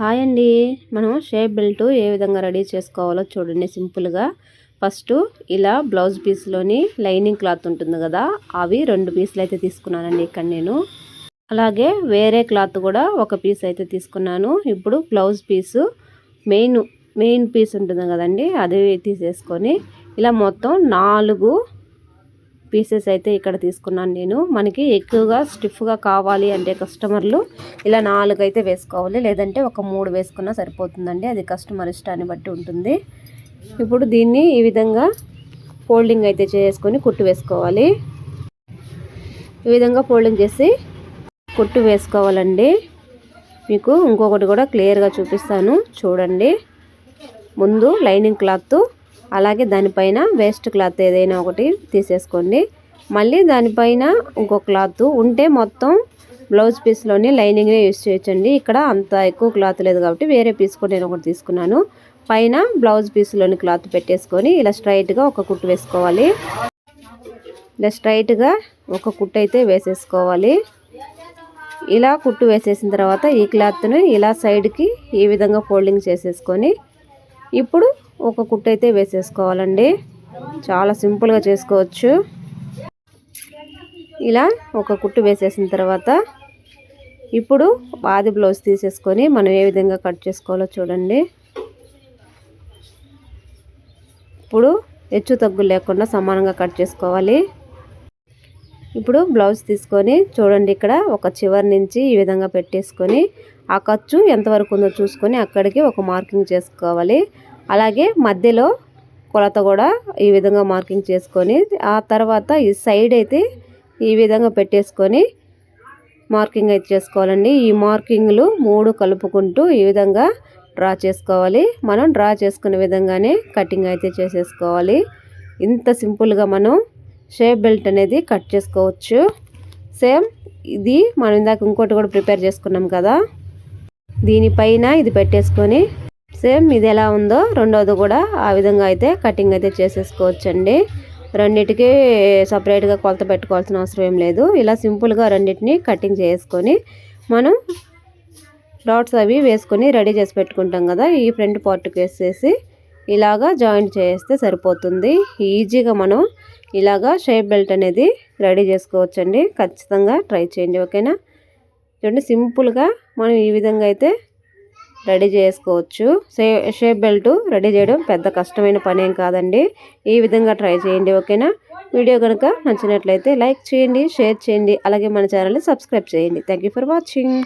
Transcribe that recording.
Hi అండి. మనం shape belt ఏ విధంగా రెడీ చేసుకోవాలో చూడండి సింపుల్గా ఫస్ట్ ఇలా బ్లౌజ్ పీస్లోని లైనింగ్ క్లాత్ ఉంటుంది కదా అవి రెండు పీసులు అయితే తీసుకున్నానండి ఇక్కడ నేను. అలాగే వేరే క్లాత్ కూడా ఒక పీస్ అయితే తీసుకున్నాను. ఇప్పుడు blouse piece main main piece ఉంటుంది కదండి అది తీసేసుకొని ఇలా మొత్తం నాలుగు పీసెస్ అయితే ఇక్కడ తీసుకున్నాను నేను. మనకి ఎక్కువగా స్టిఫ్గా కావాలి అంటే కస్టమర్లు ఇలా నాలుగు అయితే వేసుకోవాలి. లేదంటే ఒక మూడు వేసుకున్నా సరిపోతుందండి. అది కస్టమర్ ఇష్టాన్ని బట్టి ఉంటుంది. ఇప్పుడు దీన్ని ఈ విధంగా ఫోల్డింగ్ అయితే చేసుకొని కుట్టు వేసుకోవాలి. ఈ విధంగా ఫోల్డింగ్ చేసి కుట్టు వేసుకోవాలండి. మీకు ఇంకొకటి కూడా క్లియర్గా చూపిస్తాను. చూడండి. ముందు లైనింగ్ క్లాత్ అలాగే దానిపైన వేస్ట్ క్లాత్ ఏదైనా ఒకటి తీసేసుకోండి. మళ్ళీ దానిపైన ఇంకో క్లాత్ ఉంటే మొత్తం బ్లౌజ్ పీస్లోని లైనింగ్నే యూస్ చేయొచ్చండి. ఇక్కడ అంత ఎక్కువ క్లాత్ లేదు కాబట్టి వేరే పీస్ కూడా నేను ఒకటి తీసుకున్నాను. పైన బ్లౌజ్ పీస్లోని క్లాత్ పెట్టేసుకొని ఇలా స్ట్రైట్గా ఒక కుట్టు వేసుకోవాలి. ఇలా స్ట్రైట్గా ఒక కుట్టు అయితే వేసేసుకోవాలి. ఇలా కుట్టు వేసేసిన తర్వాత ఈ క్లాత్ని ఇలా సైడ్కి ఈ విధంగా ఫోల్డింగ్ చేసేసుకొని ఇప్పుడు ఒక కుట్టు అయితే వేసేసుకోవాలండి. చాలా సింపుల్గా చేసుకోవచ్చు. ఇలా ఒక కుట్టు వేసేసిన తర్వాత ఇప్పుడు ఆది బ్లౌజ్ తీసేసుకొని మనం ఏ విధంగా కట్ చేసుకోవాలో చూడండి. ఇప్పుడు హెచ్చు తగ్గు లేకుండా సమానంగా కట్ చేసుకోవాలి. ఇప్పుడు బ్లౌజ్ తీసుకొని చూడండి ఇక్కడ ఒక చివరి నుంచి ఈ విధంగా పెట్టేసుకొని ఆ ఖర్చు ఎంతవరకు ఉందో చూసుకొని అక్కడికి ఒక మార్కింగ్ చేసుకోవాలి. అలాగే మధ్యలో కొలత కూడా ఈ విధంగా మార్కింగ్ చేసుకొని ఆ తర్వాత ఈ సైడ్ అయితే ఈ విధంగా పెట్టేసుకొని మార్కింగ్ అయితే చేసుకోవాలండి. ఈ మార్కింగ్లు మూడు కలుపుకుంటూ ఈ విధంగా డ్రా చేసుకోవాలి. మనం డ్రా చేసుకునే విధంగానే కటింగ్ అయితే చేసేసుకోవాలి. ఇంత సింపుల్గా మనం షేప్ బెల్ట్ అనేది కట్ చేసుకోవచ్చు. సేమ్ ఇది మనం ఇందాక ఇంకోటి కూడా ప్రిపేర్ చేసుకున్నాం కదా. దీనిపైన ఇది పెట్టేసుకొని సేమ్ ఇది ఎలా ఉందో రెండోది కూడా ఆ విధంగా అయితే కటింగ్ అయితే చేసేసుకోవచ్చండి. రెండింటికి సపరేట్గా కొలత పెట్టుకోవాల్సిన అవసరం ఏం లేదు. ఇలా సింపుల్గా రెండింటిని కటింగ్ చేసుకొని మనం డాట్స్ అవి వేసుకొని రెడీ చేసి పెట్టుకుంటాం కదా ఈ ఫ్రంట్ పార్ట్కి వేసేసి ఇలాగా జాయింట్ చేస్తే సరిపోతుంది. ఈజీగా మనం ఇలాగా షేప్ బెల్ట్ అనేది రెడీ చేసుకోవచ్చండి. ఖచ్చితంగా ట్రై చేయండి ఓకేనా? చూడండి సింపుల్గా మనం ఈ విధంగా అయితే రెడీ చేసుకోవచ్చు. సే షేప్ బెల్ట్ రెడీ చేయడం పెద్ద కష్టమైన పని ఏం కాదండి. ఈ విధంగా ట్రై చేయండి ఓకేనా? వీడియో కనుక నచ్చినట్లయితే లైక్ చేయండి షేర్ చేయండి అలాగే మన ఛానల్ని సబ్స్క్రైబ్ చేయండి. Thank for watching.